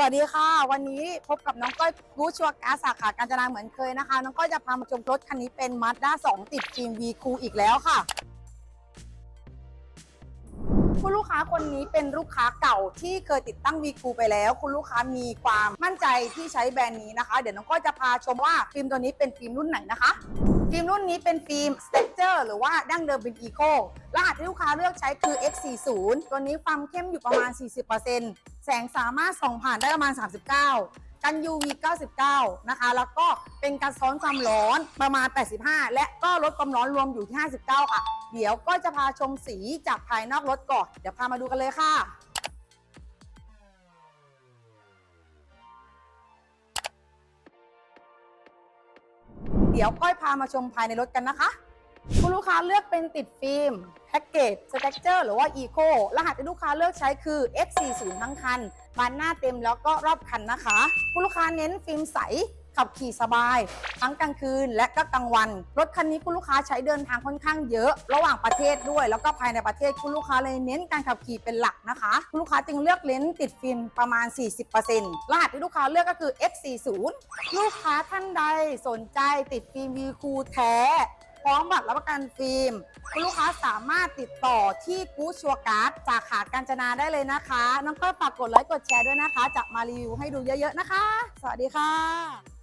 สวัสดีค่ะ วันนี้พบกับน้องก้อยบูชัวการ์ดสาขากาญจนาเหมือนเคยนะคะ น้องก้อยจะพามาชมรถคันนี้เป็น Mazda 2 ติดฟิล์ม V คูอีกแล้วค่ะคุณลูกค้าคนนี้เป็นลูกค้าเก่าที่เคยติดตั้ง V คูไปแล้ว คุณลูกค้ามีความมั่นใจที่ใช้แบรนด์นี้นะคะ เดี๋ยวน้องก้อยจะพาชมว่าฟิล์มตัวนี้เป็นฟิล์มรุ่นไหนนะคะฟิล์มรุ่นนี้เป็นฟิล์ม s t e c t u r e หรือว่าดั้งเดิมเป็น Eco รหัสที่ลูกค้าเลือกใช้คือ X40 ตัวนี้ความเข้มอยู่ประมาณ 40% แสงสามารถส่องผ่านได้ประมาณ 39 กัน UV 99 นะคะ แล้วก็เป็นการซ้อนความร้อนประมาณ 85 และก็ลดความร้อนรวมอยู่ที่ 59 ค่ะ เดี๋ยวก็จะพาชมสีจากภายนอกรถก่อน เดี๋ยวพามาดูกันเลยค่ะเดี๋ยวก้อยพามาชมภายในรถกันนะคะ คุณลูกค้าเลือกเป็นติดฟิล์มแพ็กเกจสเต็กเจอร์หรือว่า Eco รหัสที่ลูกค้าเลือกใช้คือ X40 ทั้งคันบานหน้าเต็มแล้วก็รอบคันนะคะ คุณลูกค้าเน้นฟิล์มใสขับขี่สบาย ทั้งกลางคืนและก็กลางวัน รถคันนี้คุณลูกค้าใช้เดินทางค่อนข้างเยอะ ระหว่างประเทศด้วย แล้วก็ภายในประเทศคุณลูกค้าเลยเน้นการขับขี่เป็นหลักนะคะ คุณลูกค้าจึงเลือกเลนส์ติดฟิล์มประมาณ 40%รหัสที่ลูกค้าเลือกก็คือ X40 ลูกค้าท่านใดสนใจติดฟิล์มวีคูแท้ ร้อมบัตรรับประกันฟิล์มคุณลูกค้าสามารถติดต่อที่กู๊ดชัวการ์ดสาขาการจนาได้เลยนะคะ น้องก็ฝากกดไลค์กดแชร์ด้วยนะคะ จะมารีวิวให้ดูเยอะๆนะคะ สวัสดีค่ะ